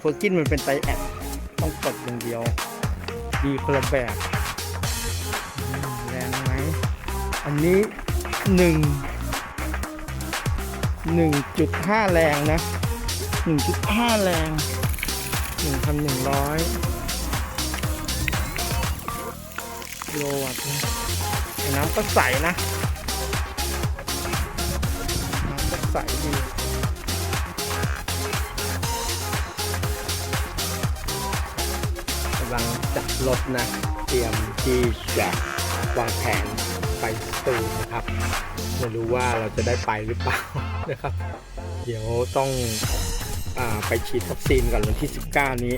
เฟอร์กินมันเป็นไตแอดต้องกดอย่างเดียว ดีคนละแบบแรงไหมอันนี้หนึ่งหนึ่งจุดห้าแรงนะหนึ่งจุดห้าแรงหนึ่งพันหนึ่งร้อยกิโลวัตต์นะน้ำก็ใสนะน้ำก็ใสดี จัดรถนะ เตรียมที่จะวางแผนไปสตูลนะครับ ไม่รู้ว่าเราจะได้ไปหรือเปล่านะครับ เดี๋ยวต้องอไปฉีดวัคซีนก่อนวันที่ 19 นี้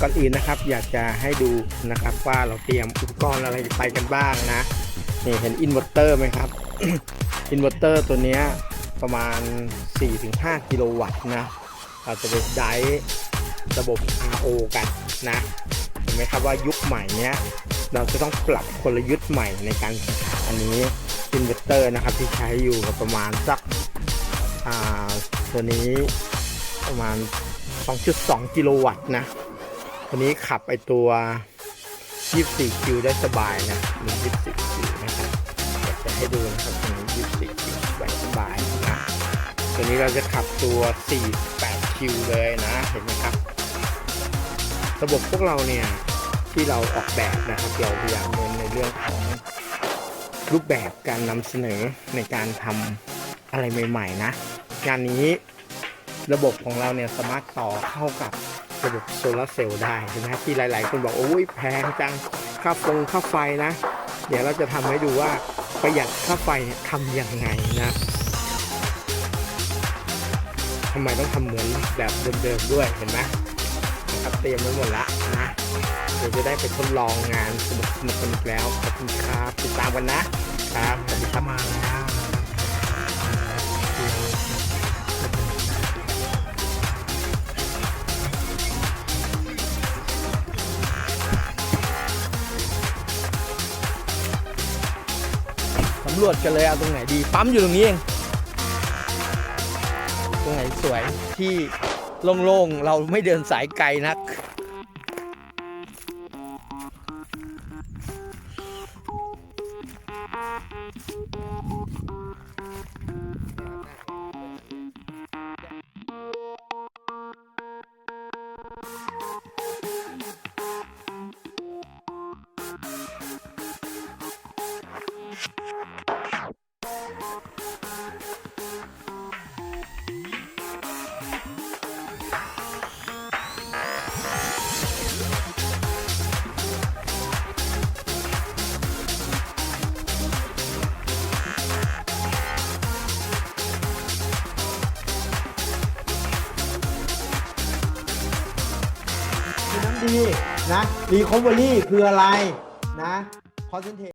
ก่อนอื่นนะครับอยากจะให้ดูนะครับว่าเราเตรียมอุปกรณ์อะไรไปกันบ้างนะนี่เห็นอินเวอร์เตอร์ไหมครับอินเวอร์เตอร์ตัวนี้ประมาณ 4-5 กิโลวัตต์นะเราจะไปได้ระบบ RO กันนะ ไหมครับว่ายุคใหม่เนี้ยเราจะต้องปรับกลยุทธ์ใหม่ในการแข่งขันอันนี้อินเวอร์เตอร์นะครับที่ใช้อยู่ก็ประมาณสักตัวนี้ประมาณ 2.2 กิโลวัตต์นะตัวนี้ขับไอตัว 24คิวได้สบายนะ24คิวนะครับจะให้ดูนะครับตัวนี้24คิวสบายสบายนะตัวนี้เราจะขับตัว 48คิวเลยนะ เห็นไหมครับ ระบบพวกเราเนี่ย ที่เราออกแบบนะครับเราพยายามเน้นในเรื่องของรูปแบบการนำเสนอในการทำอะไรใหม่ๆนะงานนี้ระบบของเราเนี่ยสามารถต่อเข้ากับระบบโซลาเซลล์ได้ใช่ไหมที่หลาย ๆ คนบอกโอ้ยแพงจังค่าฟงค่าไฟนะ เดี๋ยวเราจะทำให้ดูว่าประหยัดค่าไฟทำยังไงนะทำไมต้องทำเหมือนแบบเดิม ๆ ด้วยเห็นไหมครับเตรียมไว้หมดละนะ เดี๋ยวจะได้ไปทดลองงานสนุกสนุกกันอีกแล้ว ขอบคุณครับติดตามกันนะครับสวัสดีครับมาแล้วสำรวจกันเลยเอาตรงไหนดี ปั๊มอยู่ตรงนี้เอง ตรงไหนสวยที่โล่งๆ เราไม่เดินสายไกลนัก ดีนะรีคอเวอรี่คืออะไรนะคอนเซนเทร